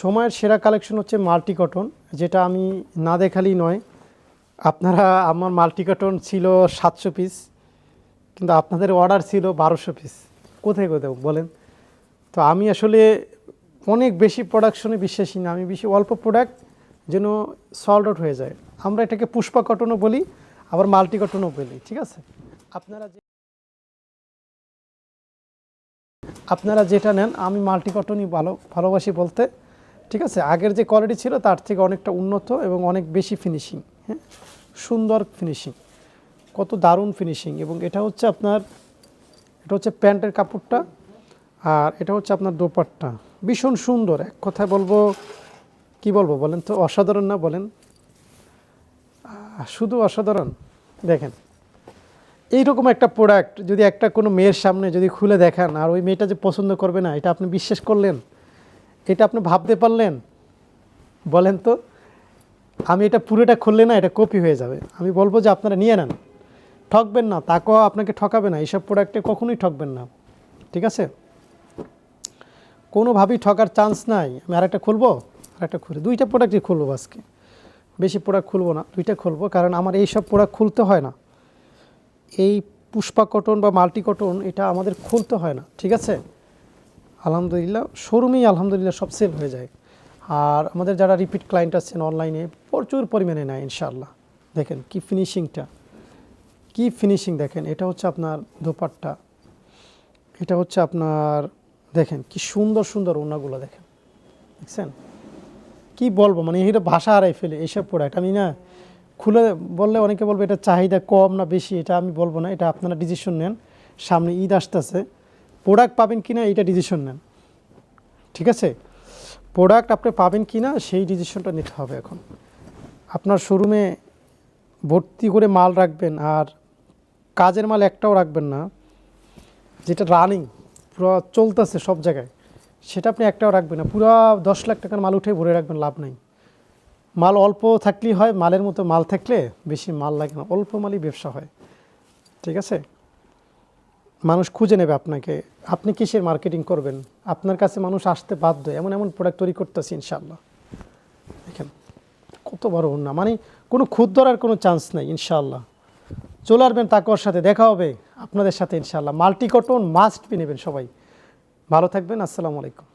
সময়ের সেরা কালেকশন হচ্ছে মাল্টি কটন যেটা আমি না দেখালেই নয়। আপনারা, আমার মাল্টি কটন ছিল সাতশো পিস কিন্তু আপনাদের অর্ডার ছিল বারোশো পিস কোথায় কোথায় বলেন। তো আমি আসলে অনেক বেশি প্রোডাকশনে বিশ্বাসী না, আমি বেশি অল্প প্রোডাক্ট যেন সল্ড আউট হয়ে যায়। আমরা এটাকে পুষ্পা কটনও বলি, আবার মাল্টি কটনও বলি, ঠিক আছে? আপনারা যে আপনারা যেটা নেন, আমি মাল্টি কটনই ভালো, ভালোবাসি বলতে। ঠিক আছে, আগের যে কোয়ালিটি ছিল তার থেকে অনেকটা উন্নত এবং অনেক বেশি ফিনিশিং হ্যাঁ? সুন্দর ফিনিশিং কত দারুণ ফিনিশিং এবং এটা হচ্ছে আপনার, এটা হচ্ছে প্যান্টের কাপড়টা আর এটা হচ্ছে আপনার দোপাট্টা, ভীষণ সুন্দর। এক কথায় বলব, কি বলব বলেন তো? অসাধারণ না বলেন? শুধু অসাধারণ। দেখেন, এইরকম একটা প্রোডাক্ট যদি একটা কোনো মেয়ের সামনে যদি খুলে দেখান আর ওই মেয়েটা যে পছন্দ করবে না, এটা আপনি বিশ্বাস করলেন? এটা আপনি ভাবতে পারলেন? বলেন তো, আমি এটা পুরোটা খুললে না এটা কপি হয়ে যাবে। আমি বলব যে আপনারা নিয়ে নেন। ঠকবেন না তাকেও আপনাকে ঠকাবে না এইসব প্রোডাক্টে কখনোই ঠকবেন না। ঠিক আছে? কোনোভাবেই ঠকার চান্স নাই। আমি আরেকটা খুলবো? আরেকটা খুলি, দুইটা প্রোডাক্টই খুলবো আজকে। বেশি প্রোডাক্ট খুলবো না, দুইটা খুলবো, কারণ আমার এই সব প্রোডাক্ট খুলতে হয় না। এই পুষ্পা কটন বা মাল্টি কটন এটা আমাদের খুলতে হয় না। ঠিক আছে? আলহামদুলিল্লাহ শোরুমেই আলহামদুলিল্লাহ সব সেল হয়ে যায়। আর আমাদের যারা রিপিট ক্লায়েন্ট আছেন অনলাইনে প্রচুর পরিমাণে নেয় ইনশাআল্লাহ। দেখেন কি ফিনিশিংটা কি ফিনিশিং দেখেন, এটা হচ্ছে আপনার দোপাট্টা। এটা হচ্ছে আপনার, দেখেন কি সুন্দর সুন্দর ওনাগুলো দেখেন। দেখছেন? কি বলব মানে এটা ভাষা হারাই ফেলে, এইসব প্রোডাক্ট আমি না খুলে বললে অনেকে বলবে, এটা চাহিদা কম না বেশি? এটা আমি বলব না, এটা আপনারা ডিসিশন নেন। সামনে ঈদ আসতেছে প্রোডাক্ট পাবেন কি না এইটা ডিসিশন নেন। ঠিক আছে? প্রোডাক্ট আপনি পাবেন কি না সেই ডিসিশনটা নিতে হবে এখন। আপনার শোরুমে ভর্তি করে মাল রাখবেন আর কাজের মাল একটাও রাখবেন না, যেটা রানিং পুরো চলতেছে সব জায়গায়, সেটা আপনি একটাও রাখবেন না। পুরো দশ লাখ টাকার মাল উঠে ভরে রাখবেন, লাভ নাই। মাল অল্প থাকলেই হয়, মালের মতো মাল থাকলে বেশি মাল লাগে না, অল্প মালই ব্যবসা হয়। ঠিক আছে? মানুষ খুঁজে নেবে আপনাকে। আপনি কিসের মার্কেটিং করবেন? আপনার কাছে মানুষ আসতে বাধ্য, এমন এমন প্রোডাক্ট তৈরি করতেছি ইনশাল্লাহ দেখেন, কত বড় না মানে কোনো খুদ ধরার কোনো চান্স নেই ইনশাল্লাহ চলে আসবেন তাকর সাথে, দেখা হবে আপনাদের সাথে ইনশাল্লাহ মাল্টি কটন মাস্ট বি নেবেন সবাই। ভালো থাকবেন, আসসালামু আলাইকুম।